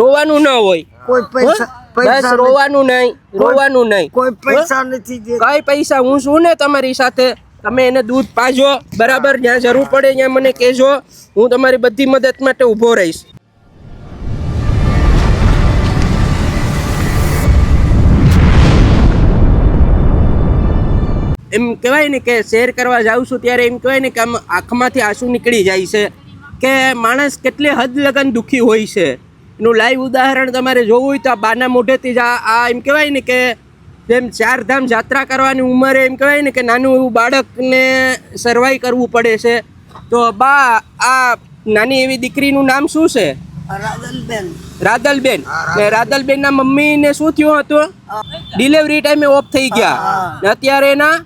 રોવાનું ન હોય. કોઈ પૈસા બસ રોવાનું નહીં રોવાનું નહીં. કોઈ પૈસા નથી કઈ પૈસા હું છું ને તમારી સાથે? તમે એને દૂધ પાજો. બરાબર જ્યાં જરૂર પડે ત્યાં મને કહેજો. હું તમારી બધી મદદ માટે ઊભો રહીશ. એમ કહેવાય ને કે શેર કરવા જાઉં છું ત્યારે એમ કહેવાય ને કે આમ આંખમાંથી આંસુ નીકળી જાય છે. કે માણસ કેટલે હદ લગન દુઃખી હોય છે. એનું લાઈવ ઉદાહરણ તમારે જોવું હોય તો આ બાના મોઢેથી જ આ આ એમ કહેવાય ને કે જેમ ચારધામ જાત્રા કરવાની ઉંમરે એમ કહેવાય ને કે નાનું એવું બાળકને સર્વાઈ કરવું પડે છે. તો બા, આ નાની એવી દીકરીનું નામ શું છે? રાદલબેન ને રાદલબેન ના મમ્મી ને શું થયું હતું? ડિલિવરી ટાઈમે ઓફ થઈ ગયા. અત્યારે એના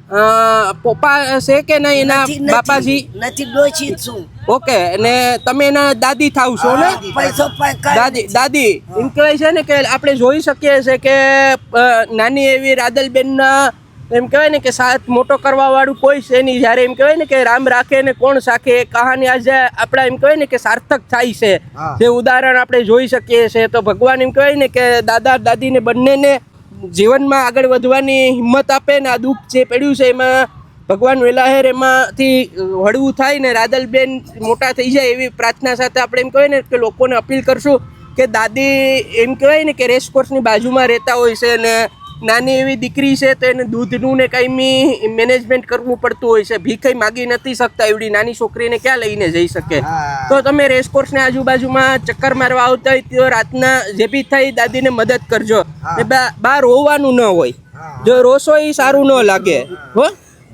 પપ્પા છે કે નહીં એના બાપાજી? નથી ડોશી છું. ઓકે ને તમે એના દાદી થાવ છો ને? દાદી દાદી કહેવાય છે ને કે આપણે જોઈ શકીએ છે કે નાની એવી રાદલબેન ના એમ કહેવાય ને કે સાથ મોટો કરવા વાળું કોઈ છે નહીં. જ્યારે એમ કહેવાય ને કે રામ રાખે ને કોણ સાખે એ કહાની આજે આપણા એમ કહેવાય ને કે સાર્થક થાય છે. જે ઉદાહરણ આપણે જોઈ શકીએ છીએ. તો ભગવાન એમ કહેવાય ને કે દાદા દાદીને બંનેને જીવનમાં આગળ વધવાની હિંમત આપે ને આ દુઃખ જે પડ્યું છે એમાં ભગવાન વેલાહેર એમાંથી હળવું થાય ને રાદલબેન મોટા થઈ જાય એવી પ્રાર્થના સાથે આપણે એમ કહેવાય ને કે લોકોને અપીલ કરશું કે દાદી એમ કહેવાય ને કે રેસકોર્સની બાજુમાં રહેતા હોય છે ને નાની એવી દીકરી છે તો એને દૂધનું ને કાંઈ મેનેજમેન્ટ કરવું પડતું હોય છે. ભીખાઈ માગી નથી શકતા એવડી નાની છોકરીને ક્યાં લઈને જઈ શકે? તો તમે રેસકોર્સને આજુબાજુમાં ચક્કર મારવા આવતા હોય તો રાતના જે બી થાય દાદીને મદદ કરજો. ને બા- બા રોવાનું ન હોય. જો રોશો એ સારું ન લાગે હો.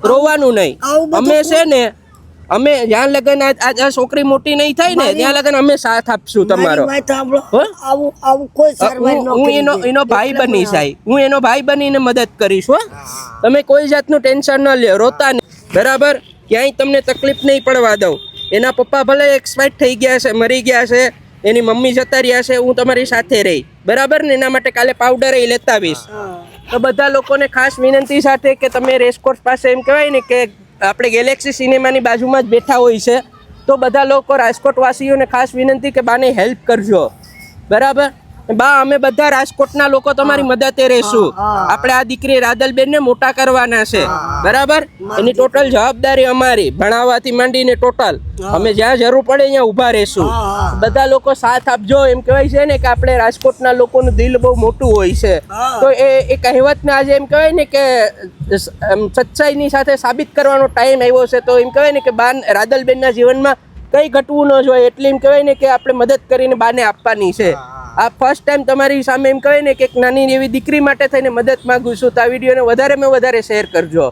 રોવાનું નહીં. અમે છે ને અમે જ્યાં લગન આ છોકરી મોટી નહીં થાય ને ત્યાં લગન અમે સાથ આપશું તમારો. હો? એનો એનો ભાઈ બની સાહેબ હું એનો ભાઈ બનીને મદદ કરીશ હો. તમે કોઈ જાતનું ટેન્શન ન લ્યો રોતા નહીં. બરાબર? ક્યાંય તમને તકલીફ નહીં પડવા દઉં. એના પપ્પા ભલે એક્સપાયર થઈ ગયા છે મરી ગયા છે એની મમ્મી જતા રહ્યા છે હું તમારી સાથે રહી. બરાબર ને? એના માટે કાલે પાવડર એ લેતા આવીશ. તો બધા લોકોને ખાસ વિનંતી સાથે કે તમે રેસકોર્સ પાસે એમ કહેવાય ને કે આપણે ગેલેક્સી સિનેમાની બાજુમાં જ બેઠા હોય છે, તો બધા લોકો રાજકોટવાસીઓને ખાસ વિનંતી કે બાને હેલ્પ કરજો. બરાબર? બા અમે બધા રાજકોટના લોકો તમારી મદદે રહેશું. આપણે આ દીકરી રાદલબેનને મોટા કરવાના છે. બરાબર? એની ટોટલ જવાબદારી અમારી ભણાવવાથી માંડીને ટોટલ. અમે જ્યાં જરૂર પડે ત્યાં ઊભા રહેશું. બધા લોકો સાથ આપજો. એમ કહેવાય છે ને કે આપણે રાજકોટના લોકોનું દિલ બહુ મોટું હોય છે. તો એ એ કહેવતને આજે એમ કહેવાય ને કે સચ્ચાઈની સાથે સાબિત કરવાનો ટાઈમ આવ્યો છે. તો એમ કહેવાય ને કે બાન રાદલબેનના જીવનમાં કંઈ ઘટવું ન જોઈએ. એટલે એમ કહેવાય ને કે આપણે મદદ કરીને બાને આપવાની છે. આ ફર્સ્ટ ટાઈમ તમારી સામે એમ કહે ને કે એક નાની એવી દીકરી માટે થઈને મદદ માંગુ છું. તો આ વિડીયોને વધારેમાં વધારે શેર કરજો.